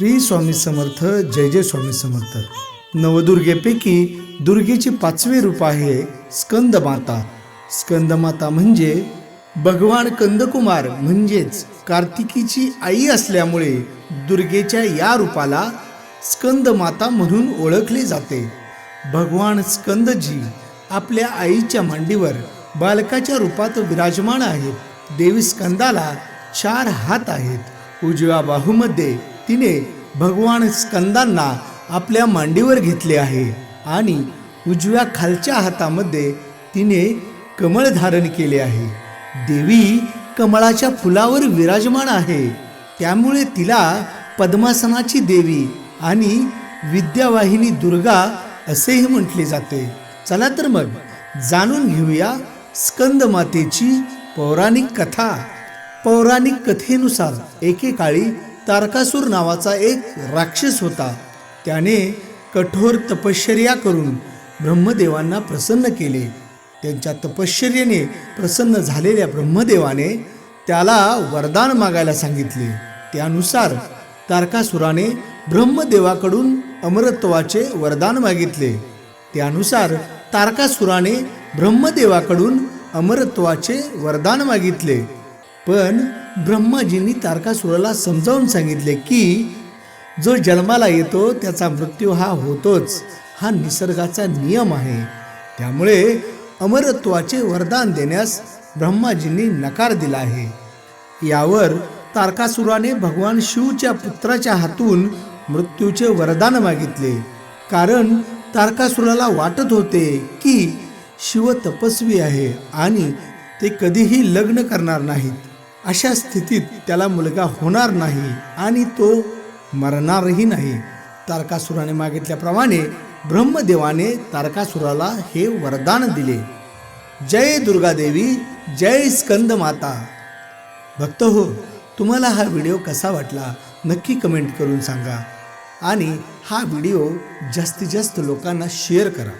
श्री स्वामी समर्थ जय जय स्वामी समर्थ. नवदुर्गेपैकी दुर्गेचे पाचवे रूप आहे स्कंदमाता. स्कंदमाता म्हणजे भगवान कंदकुमार म्हणजेच कार्तिकीची आई असल्यामुळे दुर्गेच्या या रूपाला स्कंदमाता म्हणून ओळखले जाते. भगवान स्कंदजी आपल्या आईच्या मांडीवर बालकाच्या रूपात विराजमान आहेत. देवी स्कंदाला चार हात आहेत. उजव्या बाहूमध्ये तिने भगवान स्कंदांना आपल्या मांडीवर घेतले आहे आणि उजव्या खालच्या हातामध्ये तिने कमळ धारण केले आहे. देवी कमळाच्या फुलावर विराजमान आहे. त्यामुळे तिला पद्मासनाची देवी आणि विद्यावाहिनी दुर्गा असेही म्हटले जाते. चला तर मग जाणून घेऊया स्कंद मातेची पौराणिक कथा. पौराणिक कथेनुसार एकेकाळी तारकासूर नावाचा एक राक्षस होता. त्याने कठोर तपश्चर्या करून ब्रह्मदेवांना प्रसन्न केले. त्यांच्या तपश्चर्येने प्रसन्न झालेल्या ब्रह्मदेवाने त्याला वरदान मागायला सांगितले. त्यानुसार तारकासुराने ब्रह्मदेवाकडून अमरत्वाचे वरदान मागितले. त्यानुसार तारकासुराने ब्रह्मदेवाकडून अमरत्वाचे वरदान मागितले. पण ब्रह्माजींनी तारकासुराला समजावून सांगितले की जो जन्माला येतो त्याचा मृत्यू हा होतोच. हा निसर्गाचा नियम आहे. त्यामुळे अमरत्वाचे वरदान देण्यास ब्रह्माजींनी नकार दिला आहे. यावर तारकासुराने भगवान शिवच्या पुत्राच्या हातून मृत्यूचे वरदान मागितले. कारण तारकासुराला वाटत होते की शिव तपस्वी आहे आणि ते कधीही लग्न करणार नाहीत. अशा स्थितीत त्याला मुलगा होणार नाही आणि तो मरणारही नाही. तारकासुराने मागितल्याप्रमाणे ब्रह्मदेवाने तारकासुराला हे वरदान दिले. जय दुर्गादेवी जय स्कंद माता. भक्त हो तुम्हाला हा व्हिडिओ कसा वाटला नक्की कमेंट करून सांगा आणि हा व्हिडिओ जास्तीत जास्त लोकांना शेअर करा.